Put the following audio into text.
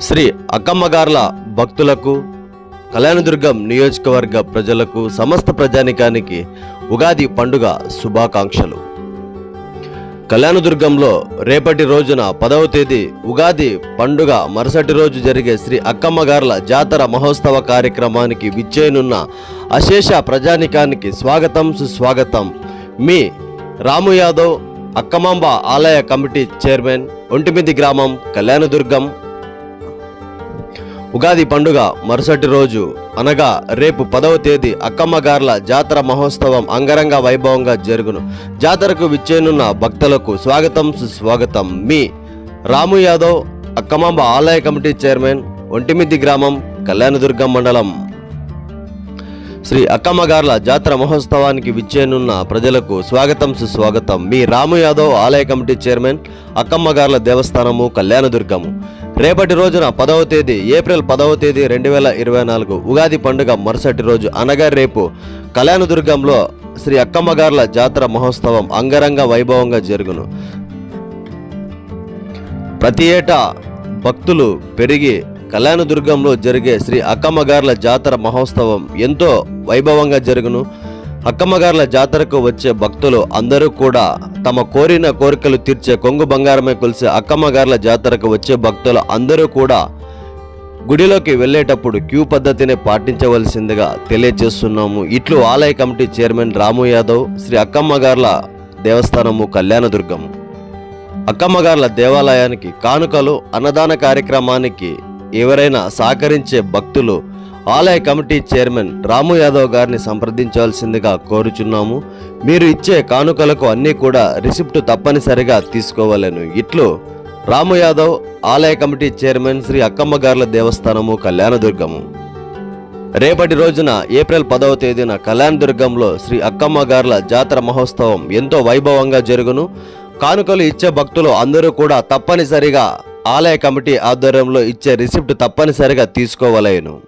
శ్రీ అక్కమ్మగార్ల భక్తులకు కళ్యాణదుర్గం నియోజకవర్గ ప్రజలకు సమస్త ప్రజానికానికి ఉగాది పండుగ శుభాకాంక్షలు. కళ్యాణదుర్గంలో రేపటి రోజున పదవ తేదీ ఉగాది పండుగ మరుసటి రోజు జరిగే శ్రీ అక్కమ్మగార్ల జాతర మహోత్సవ కార్యక్రమానికి విచ్చేయనున్న అశేష ప్రజానికానికి స్వాగతం సుస్వాగతం. మీ రాము యాదవ్ అక్కమాంబ ఆలయ కమిటీ చైర్మన్ ఒంటిమిది గ్రామం కళ్యాణదుర్గం. ఉగాది పండుగ మరుసటి రోజు అనగా రేపు పదవ తేదీ అక్కమ్మగార్ల జాతర మహోత్సవం అంగరంగ వైభవంగా జరుగును. జాతరకు విచ్చేనున్న భక్తులకు స్వాగతం సుస్వాగతం. మీ రాము యాదవ్ అక్కమాంబ ఆలయ కమిటీ చైర్మన్ ఒంటిమిద్ది గ్రామం కళ్యాణదుర్గం మండలం. శ్రీ అక్కమ్మగార్ల జాతర మహోత్సవానికి విచ్చేనున్న ప్రజలకు స్వాగతం సుస్వాగతం. మీ రాము యాదవ్ ఆలయ కమిటీ చైర్మన్ అక్కమ్మగార్ల దేవస్థానము కళ్యాణదుర్గము. రేపటి రోజున పదవ తేదీ ఏప్రిల్ పదవ తేదీ రెండు వేల ఇరవై నాలుగు ఉగాది పండుగ మరుసటి రోజు అనగా రేపు కళ్యాణదుర్గంలో శ్రీ అక్కమ్మగార్ల జాతర మహోత్సవం అంగరంగ వైభవంగా జరుగును. ప్రతి ఏటా భక్తులు పెరిగి కళ్యాణదుర్గంలో జరిగే శ్రీ అక్కమ్మగార్ల జాతర మహోత్సవం ఎంతో వైభవంగా జరుగును. అక్కమ్మగార్ల జాతరకు వచ్చే భక్తులు అందరూ కూడా తమ కోరిన కోరికలు తీర్చే కొంగు బంగారమే కొలిసే అక్కమ్మగార్ల జాతరకు వచ్చే భక్తులు అందరూ కూడా గుడిలోకి వెళ్ళేటప్పుడు క్యూ పద్ధతిని పాటించవలసిందిగా తెలియజేస్తున్నాము. ఇట్లు ఆలయ కమిటీ చైర్మన్ రాము యాదవ్ శ్రీ అక్కమ్మగార్ల దేవస్థానము కళ్యాణదుర్గం. అక్కమ్మగార్ల దేవాలయానికి కానుకలు అన్నదాన కార్యక్రమానికి ఎవరైనా సహకరించే భక్తులు ఆలయ కమిటీ చైర్మన్ రాము యాదవ్ గారిని సంప్రదించాల్సిందిగా కోరుచున్నాము. మీరు ఇచ్చే కానుకలకు అన్నీ కూడా రిసిప్ట్ తప్పనిసరిగా తీసుకోవాలను. ఇట్లు రాము యాదవ్ ఆలయ కమిటీ చైర్మన్ శ్రీ అక్కమ్మగార్ల దేవస్థానము కళ్యాణదుర్గము. రేపటి రోజున ఏప్రిల్ పదవ తేదీన కళ్యాణదుర్గంలో శ్రీ అక్కమ్మగార్ల జాతర మహోత్సవం ఎంతో వైభవంగా జరుగును. కానుకలు ఇచ్చే భక్తులు అందరూ కూడా తప్పనిసరిగా ఆలయ కమిటీ ఆధ్వర్యంలో ఇచ్చే రిసిప్ట్ తప్పనిసరిగా తీసుకోవలేను.